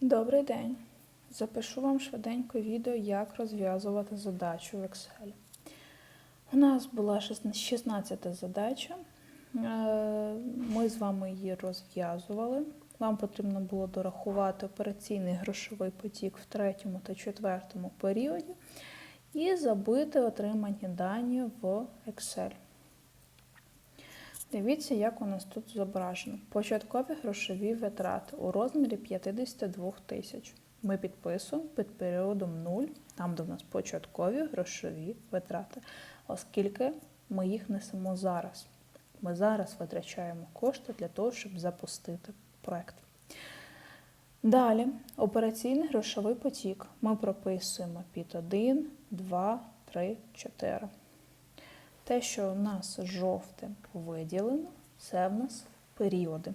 Добрий день! Запишу вам швиденько відео, як розв'язувати задачу в Excel. У нас була 16 задача. Е, Ми з вами її розв'язували. Вам потрібно було дорахувати операційний грошовий потік в третьому та четвертому періоді і забити отримані дані в Excel. Дивіться, як у нас тут зображено. Початкові грошові витрати у розмірі 52 тисяч. Ми підписуємо під періодом 0, там, де у нас початкові грошові витрати, оскільки ми їх несемо зараз. Ми зараз витрачаємо кошти для того, щоб запустити проект. Далі, операційний грошовий потік ми прописуємо під 1, 2, 3, 4. Те, що у нас жовтим виділено, це в нас періоди.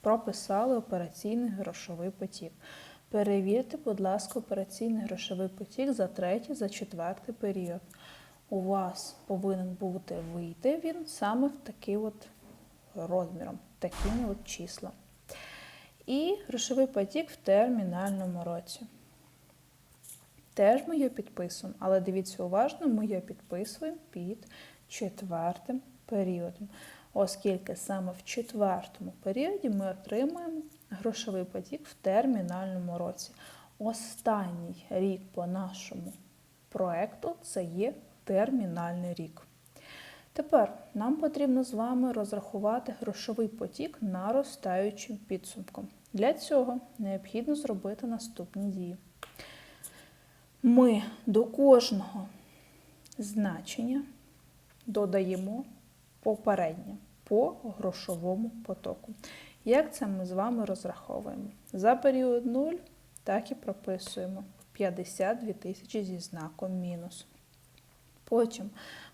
Прописали операційний грошовий потік. Перевірте, будь ласка, операційний грошовий потік за третій, за четвертий період. У вас повинен бути вийти він саме в такий от розміром, такими от числа. І грошовий потік в термінальному році. Теж ми його підписуємо, але дивіться уважно, ми його підписуємо під четвертим періодом, оскільки саме в четвертому періоді ми отримуємо грошовий потік в термінальному році. Останній рік по нашому проекту це є термінальний рік. Тепер нам потрібно з вами розрахувати грошовий потік наростаючим підсумком. Для цього необхідно зробити наступні дії. Ми до кожного значення додаємо попереднє по грошовому потоку. Як це ми з вами розраховуємо? За період 0 так і прописуємо 52 тисячі зі знаком мінус. Потім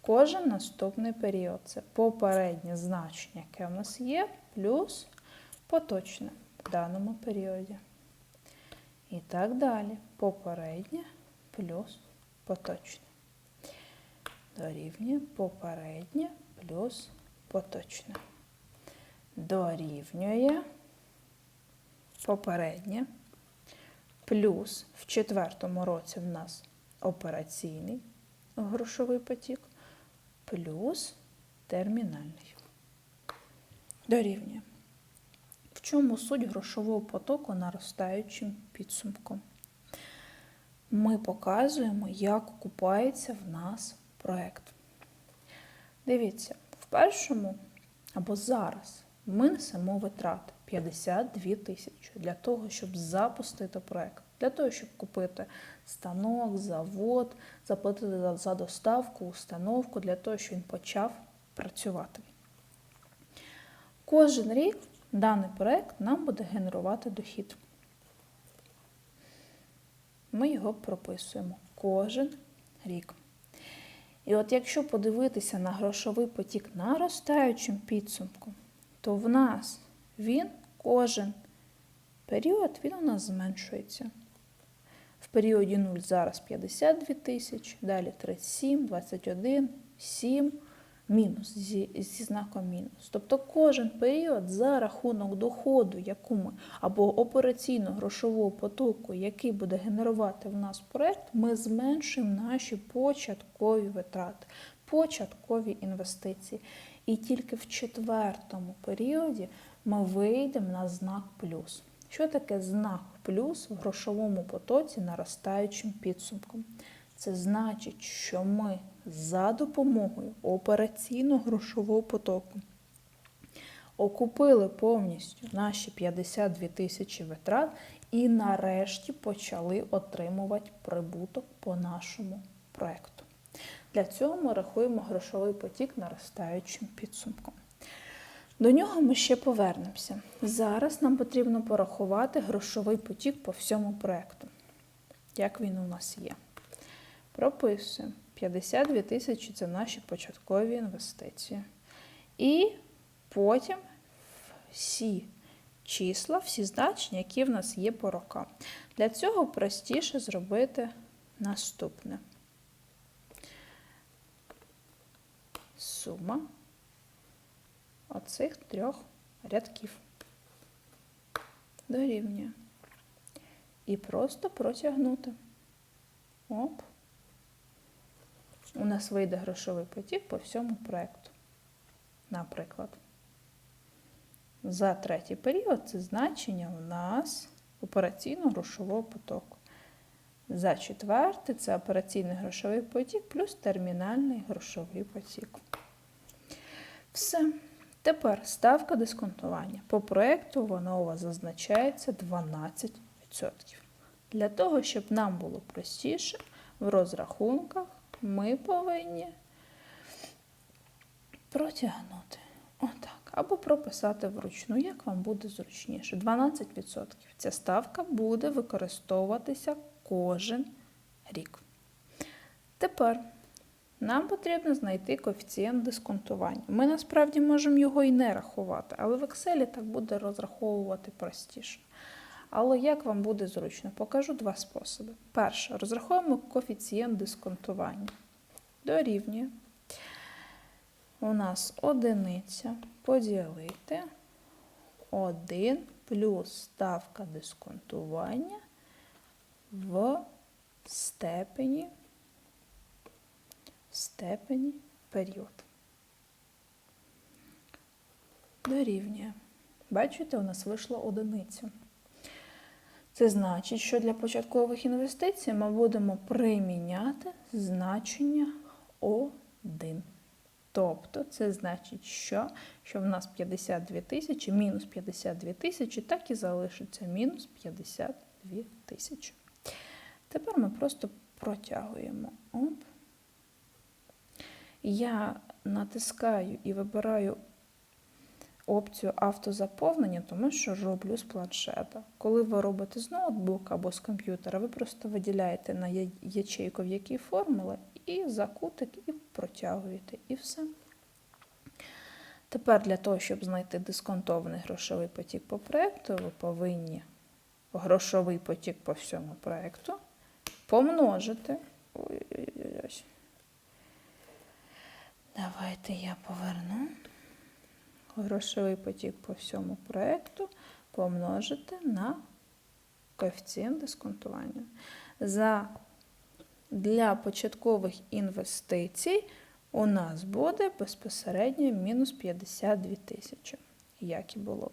кожен наступний період це попереднє значення, яке в нас є, плюс поточне в даному періоді. І так далі. Попереднє плюс поточне. Дорівнює попереднє плюс поточне. Дорівнює попереднє плюс в четвертому році в нас операційний грошовий потік, плюс термінальний. Дорівнює. В чому суть грошового потоку наростаючим підсумком? Ми показуємо, як окупається в нас проєкт. Дивіться, в першому або зараз ми несемо витрати 52 тисячі для того, щоб запустити проєкт, для того, щоб купити станок, завод, заплатити за- доставку, установку, для того, щоб він почав працювати. Кожен рік даний проєкт нам буде генерувати дохід. Ми його прописуємо кожен рік. І от якщо подивитися на грошовий потік наростаючим підсумком, то в нас він кожен період він у нас зменшується. В періоді 0 зараз 52 тисячі, далі 37, 21, 7, мінус зі, зі знаком мінус. Тобто кожен період за рахунок доходу, яку ми, або операційно-грошового потоку, який буде генерувати в нас проект, ми зменшуємо наші початкові витрати, початкові інвестиції. І тільки в четвертому періоді ми вийдемо на знак плюс. Що таке знак плюс в грошовому потоці наростаючим підсумком? Це значить, що ми за допомогою операційно-грошового потоку окупили повністю наші 52 тисячі витрат і нарешті почали отримувати прибуток по нашому проекту. Для цього ми рахуємо грошовий потік наростаючим підсумком. До нього ми ще повернемося. Зараз нам потрібно порахувати грошовий потік по всьому проекту. Як він у нас є. Прописуємо. 52 тисячі це наші початкові інвестиції. І потім всі числа, всі значення, які в нас є по рокам. Для цього простіше зробити наступне. Сума оцих трьох рядків дорівнює і просто протягнути. Оп. У нас вийде грошовий потік по всьому проєкту. Наприклад, за третій період це значення у нас операційно-грошового потоку. За четвертий це операційний грошовий потік плюс термінальний грошовий потік. Все. Тепер ставка дисконтування. По проєкту вона у вас зазначається 12%. Для того, щоб нам було простіше, в розрахунках ми повинні протягнути. Отак. Або прописати вручну, як вам буде зручніше. 12%. Ця ставка буде використовуватися кожен рік. Тепер нам потрібно знайти коефіцієнт дисконтування. Ми насправді можемо його і не рахувати, але в Excel так буде розраховувати простіше. Але як вам буде зручно? Покажу два способи. Перше, розраховуємо коефіцієнт дисконтування. Дорівнює. У нас одиниця поділити 1 плюс ставка дисконтування в степені, в степені період. Дорівнює. Бачите, у нас вийшло одиниця. Це значить, що для початкових інвестицій ми будемо приміняти значення 1. Тобто це значить, що що в нас 52 тисячі, мінус 52 тисячі, так і залишиться мінус 52 тисячі. Тепер ми просто протягуємо. Оп. Я натискаю і вибираю опцію автозаповнення, тому що роблю з планшета. Коли ви робите з ноутбука або з комп'ютера, ви просто виділяєте на ячейку, в якій формула, і за кутик, і протягуєте, і все. Тепер для того, щоб знайти дисконтований грошовий потік по проєкту, ви повинні грошовий потік по всьому проєкту помножити. Ой-ой-ой. Давайте я поверну грошовий потік по всьому проєкту помножити на коефіцієнт дисконтування. За для початкових інвестицій у нас буде безпосередньо мінус 52 тисячі, як і було.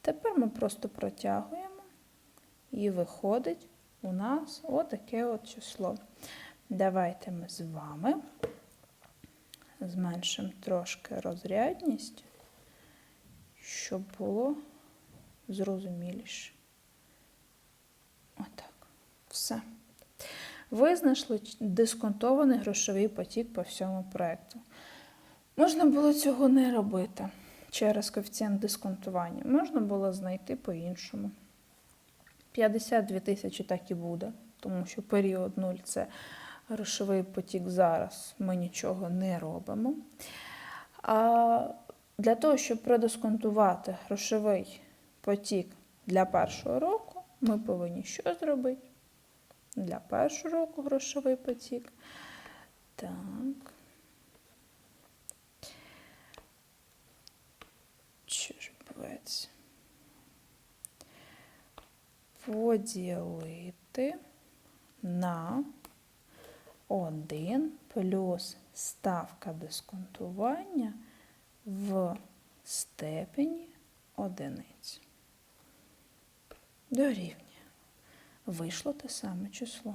Тепер ми просто протягуємо і виходить у нас отаке от число. Давайте ми з вами зменшимо трошки розрядність, щоб було зрозуміліше. Отак. Все. Ви знайшли дисконтований грошовий потік по всьому проєкту. Можна було цього не робити через коефіцієнт дисконтування. Можна було знайти по-іншому. 52 тисячі так і буде, тому що період 0 це грошовий потік зараз. Ми нічого не робимо. А для того, щоб продисконтувати грошовий потік для першого року, ми повинні що зробити? Для першого року грошовий потік. Так. Що ж відбувається? Поділити на 1 плюс ставка дисконтування в степені одиниць. Дорівнює. Вийшло те саме число.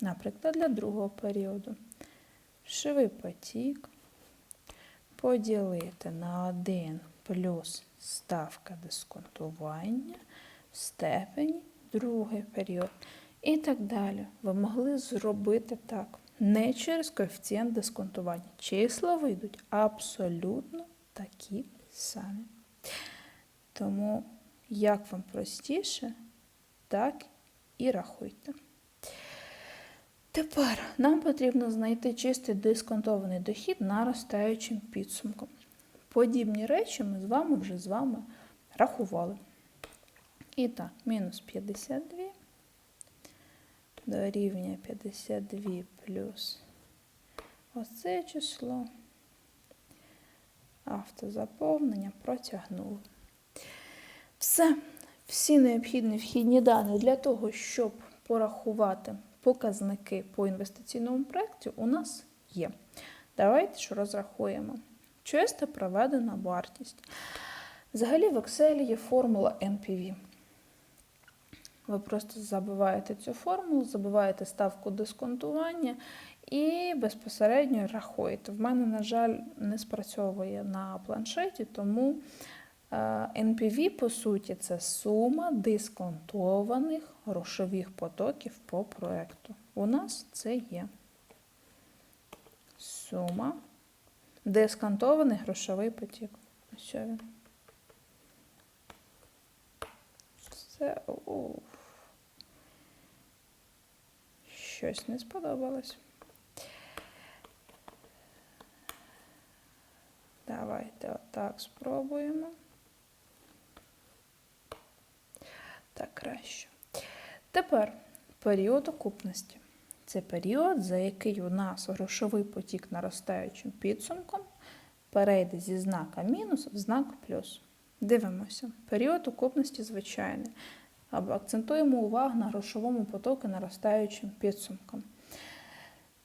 Наприклад, для другого періоду. Шивий потік поділити на 1 плюс ставка дисконтування в степені другий період. І так далі. Ви могли зробити так. Не через коефіцієнт дисконтування. Числа вийдуть абсолютно такі самі. Тому, як вам простіше, так і рахуйте. Тепер нам потрібно знайти чистий дисконтований дохід наростаючим підсумком. Подібні речі ми з вами вже з вами рахували. І так, мінус 52 дорівнює 52 плюс оце число. Автозаповнення протягнули. Все. Всі необхідні вхідні дані для того, щоб порахувати показники по інвестиційному проєкті, у нас є. Давайте ж розрахуємо. Чиста проведена вартість. Взагалі в Excel є формула NPV. Ви просто забиваєте цю формулу, забиваєте ставку дисконтування і безпосередньо рахуєте. В мене, на жаль, не спрацьовує на планшеті, тому е, NPV, по суті, це сума дисконтованих грошових потоків по проекту. У нас це є сума дисконтований грошовий потік. Ось він. Це щось не сподобалось. Давайте отак спробуємо. Так краще. Тепер період окупності. Це період, за який у нас грошовий потік наростаючим підсумком перейде зі знака мінус в знак плюс. Дивимося. Період окупності звичайний. Або акцентуємо увагу на грошовому потоку наростаючим підсумком.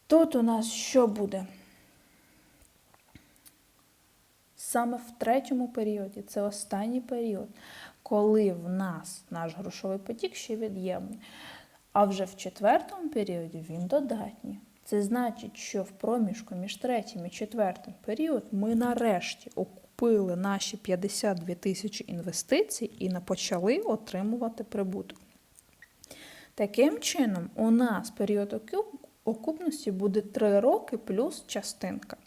Тут у нас що буде? Саме в третьому періоді, це останній період, коли в нас наш грошовий потік ще від'ємний. А вже в четвертому періоді він додатній. Це значить, що в проміжку між третім і четвертим період ми нарешті окупили наші 52 тисячі інвестицій і не почали отримувати прибуток. Таким чином, у нас період окупності буде 3 роки плюс частинка.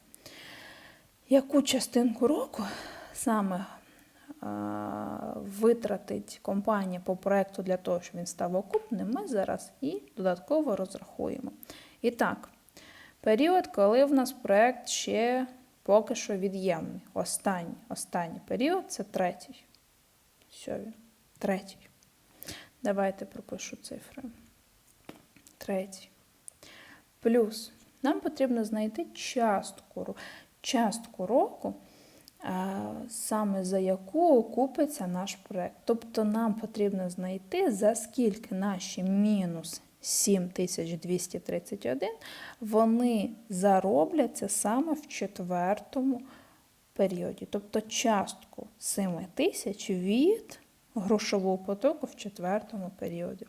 Яку частинку року саме витратить компанія по проекту для того, щоб він став окупним, ми зараз і додатково розрахуємо. І так, період, коли в нас проект ще поки що від'ємний. Останній, останній період це третій. Що він? Третій. Давайте пропишу цифри. Третій. Плюс нам потрібно знайти частку, частку року, саме за яку окупиться наш проект. Тобто нам потрібно знайти, за скільки наші мінус 7231 вони заробляться саме в четвертому періоді. Тобто частку 7 тисяч від грошового потоку в четвертому періоді.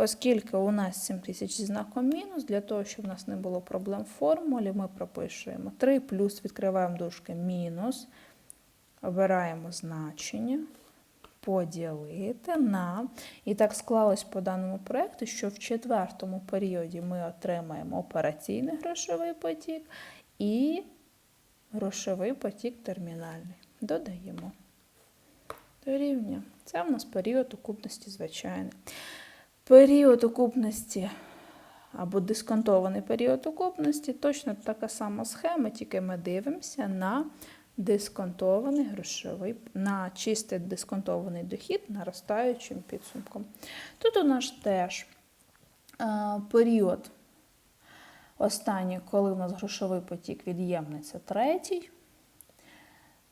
Оскільки у нас 7 тисяч зі знаком мінус, для того, щоб у нас не було проблем в формулі, ми пропишуємо 3 плюс відкриваємо дужки мінус, обираємо значення, поділити на. І так склалось по даному проєкту, що в четвертому періоді ми отримаємо операційний грошовий потік і грошовий потік термінальний. Додаємо. Дорівнює. Це у нас період окупності звичайний. Період окупності або дисконтований період окупності точно така сама схема, тільки ми дивимося на дисконтований грошовий, на чистий дисконтований дохід наростаючим підсумком. Тут у нас теж е, період останній, коли у нас грошовий потік від'ємний, це третій.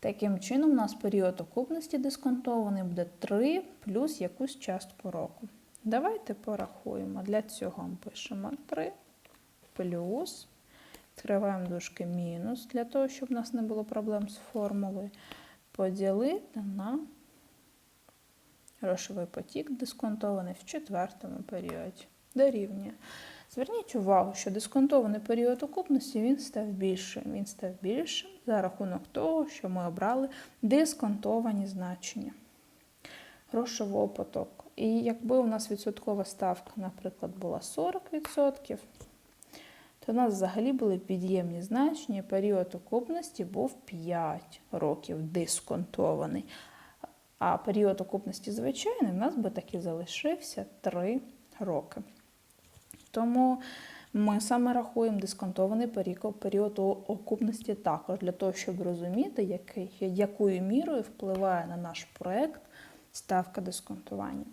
Таким чином, у нас період окупності дисконтований буде 3 плюс якусь частку року. Давайте порахуємо. Для цього ми пишемо 3 плюс. Відкриваємо дужки мінус, для того, щоб у нас не було проблем з формулою. Поділити на грошовий потік, дисконтований в четвертому періоді. Дорівнює. Зверніть увагу, що дисконтований період окупності він став більшим. Він став більшим за рахунок того, що ми обрали дисконтовані значення грошового потоку. І якби у нас відсоткова ставка, наприклад, була 40%, то у нас взагалі були під'ємні значення, період окупності був 5 років дисконтований. А період окупності звичайний у нас би таки залишився 3 роки. Тому ми саме рахуємо дисконтований період, окупності також, для того, щоб розуміти, який, якою мірою впливає на наш проект ставка дисконтування.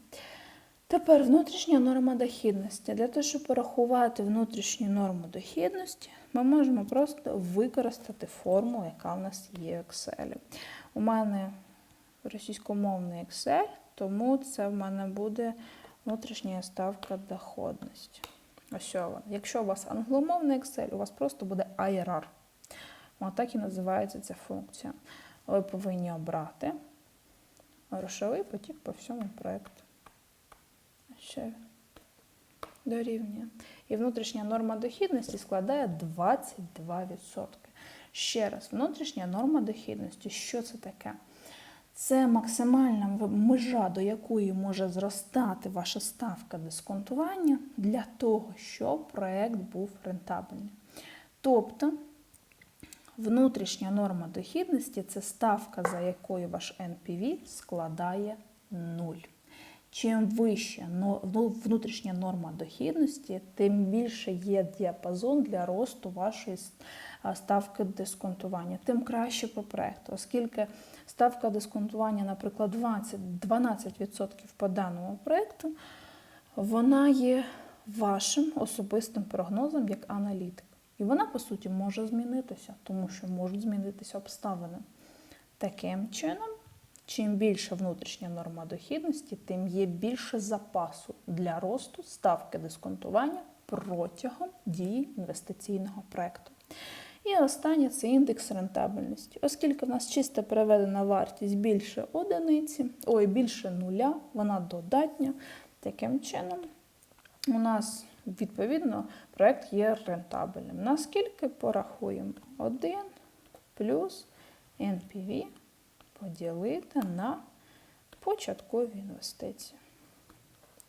Тепер внутрішня норма дохідності. Для того, щоб порахувати внутрішню норму дохідності, ми можемо просто використати формулу, яка в нас є в Excel. У мене російськомовний Excel, тому це в мене буде внутрішня ставка доходності. Ось вона. Якщо у вас англомовний Excel, у вас просто буде IRR. Отак і називається ця функція. Ви повинні обрати грошовий потік по всьому проєкту. Ще дорівнює. І внутрішня норма дохідності складає 22%. Ще раз, внутрішня норма дохідності, що це таке? Це максимальна межа, до якої може зростати ваша ставка дисконтування для того, щоб проєкт був рентабельний. Тобто, внутрішня норма дохідності це ставка, за якою ваш NPV складає 0. Чим вища ну, внутрішня норма дохідності, тим більше є діапазон для росту вашої ставки дисконтування, тим краще по проекту, оскільки ставка дисконтування, наприклад, 20, 12% по даному проекту, вона є вашим особистим прогнозом як аналітик. І вона, по суті, може змінитися, тому що можуть змінитися обставини. Таким чином, чим більша внутрішня норма дохідності, тим є більше запасу для росту ставки дисконтування протягом дії інвестиційного проекту. І останнє це індекс рентабельності. Оскільки в нас чисто переведена вартість більше одиниці, ой, більше нуля, вона додатня. Таким чином, у нас відповідно проект є рентабельним. Наскільки порахуємо 1 плюс NPV поділити на початкові інвестиції.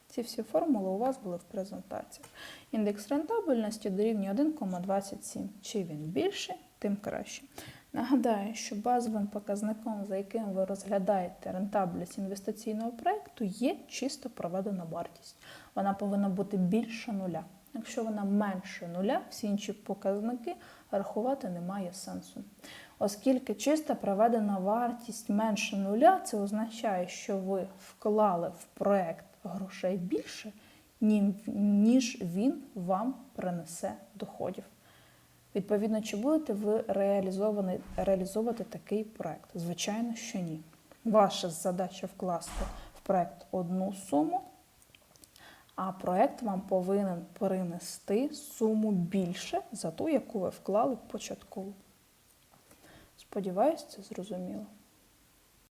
Ці всі формули у вас були в презентаціях. Індекс рентабельності дорівнює 1,27. Чим він більший, тим краще. Нагадаю, що базовим показником, за яким ви розглядаєте рентабельність інвестиційного проєкту, є чисто проведена вартість. Вона повинна бути більше нуля. Якщо вона менше нуля, всі інші показники рахувати немає сенсу. Оскільки чисто проведена вартість менше нуля, це означає, що ви вклали в проект грошей більше, ніж він вам принесе доходів. Відповідно, чи будете ви реалізовувати такий проект? Звичайно, що ні. Ваша задача вкласти в проект одну суму, а проект вам повинен принести суму більше за ту, яку ви вклали початково. Сподіваюсь, це зрозуміло.